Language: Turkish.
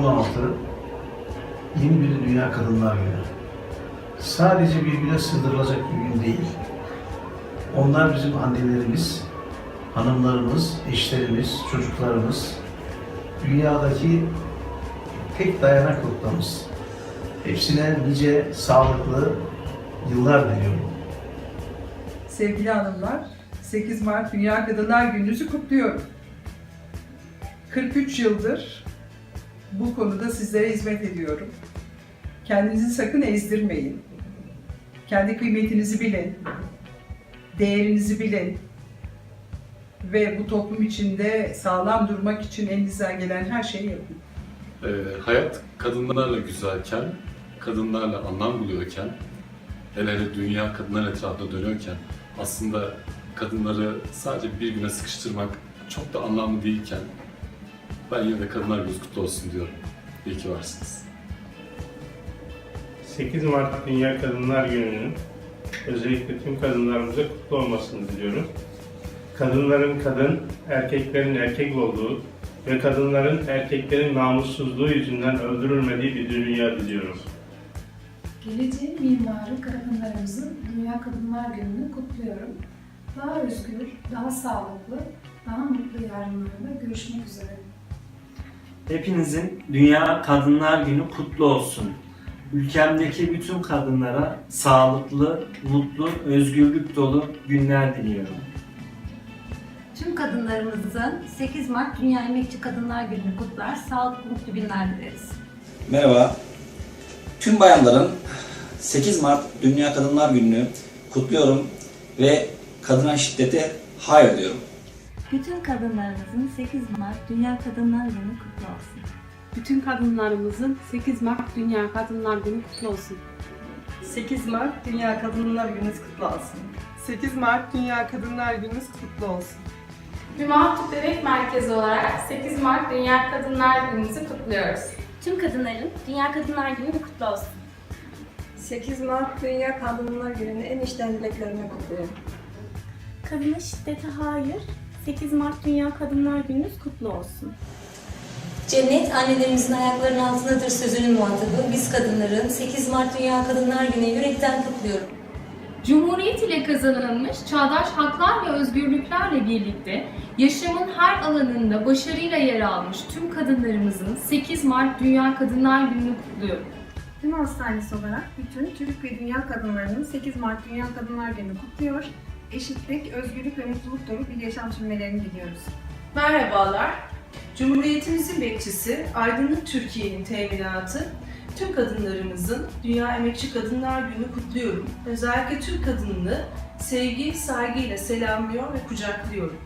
2016 yeni bir Dünya Kadınlar Günü. Sadece bir güne sığdırılacak bir gün değil. Onlar bizim annelerimiz, hanımlarımız, eşlerimiz, çocuklarımız, dünyadaki tek dayanak noktamız. Hepsine nice sağlıklı yıllar diliyorum. Sevgili hanımlar, 8 Mart Dünya Kadınlar Gününüzü kutluyorum. 43 yıldır bu konuda sizlere hizmet ediyorum. Kendinizi sakın ezdirmeyin. Kendi kıymetinizi bilin. Değerinizi bilin. Ve bu toplum içinde sağlam durmak için elinizden gelen her şeyi yapın. Ee, hayat kadınlarla güzelken, kadınlarla anlam buluyorken, hele hele dünya kadınlar etrafında dönüyorken aslında kadınları sadece bir güne sıkıştırmak çok da anlamlı değilken ben yine de Kadınlar Günü kutlu olsun diyorum. İyi ki varsınız. 8 Mart Dünya Kadınlar Günü'nün özellikle tüm kadınlarımıza kutlu olmasını diliyorum. Kadınların kadın, erkeklerin erkek olduğu ve kadınların erkeklerin namussuzluğu yüzünden öldürülmediği bir dünya diliyorum. Geleceğin mimarı kadınlarımızın Dünya Kadınlar Günü'nü kutluyorum. Daha özgür, daha sağlıklı, daha mutlu yarınlarda görüşmek üzere. Hepinizin Dünya Kadınlar Günü kutlu olsun. Ülkemdeki bütün kadınlara sağlıklı, mutlu, özgürlük dolu günler diliyorum. Tüm kadınlarımızın 8 Mart Dünya Emekçi Kadınlar Günü'nü kutlar, sağlıklı mutlu günler dileriz. Merhaba. Tüm bayanların 8 Mart Dünya Kadınlar Günü'nü kutluyorum ve kadına şiddete hayır diyorum. Bütün kadınlarımızın 8 Mart Dünya Kadınlar Günü kutlu olsun. Bütün kadınlarımızın 8 Mart Dünya Kadınlar Günü kutlu olsun. 8 Mart Dünya Kadınlar Gününüz kutlu olsun. 8 Mart Dünya Kadınlar Gününüz kutlu olsun. Hüma Tıp Bebek Merkezi olarak 8 Mart Dünya Kadınlar Günümüzü kutluyoruz. Tüm kadınların Dünya Kadınlar Günü kutlu olsun. 8 Mart Dünya Kadınlar Günü'nü en içten dileklerimi kutluyorum. Kadına şiddete hayır. 8 Mart Dünya Kadınlar Gününüz kutlu olsun. Cennet annelerimizin ayaklarının altındadır sözünün muhatabı. Biz kadınların 8 Mart Dünya Kadınlar Günü yürekten kutluyorum. Cumhuriyet ile kazanılmış çağdaş haklar ve özgürlüklerle birlikte yaşamın her alanında başarıyla yer almış tüm kadınlarımızın 8 Mart Dünya Kadınlar Günü'nü kutluyorum. Tüm Hastanesi olarak bütün Türk ve Dünya kadınlarının 8 Mart Dünya Kadınlar Günü kutluyor. Eşitlik, özgürlük ve mutluluk dolu bir yaşam sürmelerini diliyoruz. Merhabalar. Cumhuriyetimizin bekçisi, aydınlık Türkiye'nin teminatı, tüm kadınlarımızın Dünya Emekçi Kadınlar Günü kutluyorum. Özellikle Türk kadınını sevgi, saygıyla selamlıyor ve kucaklıyorum.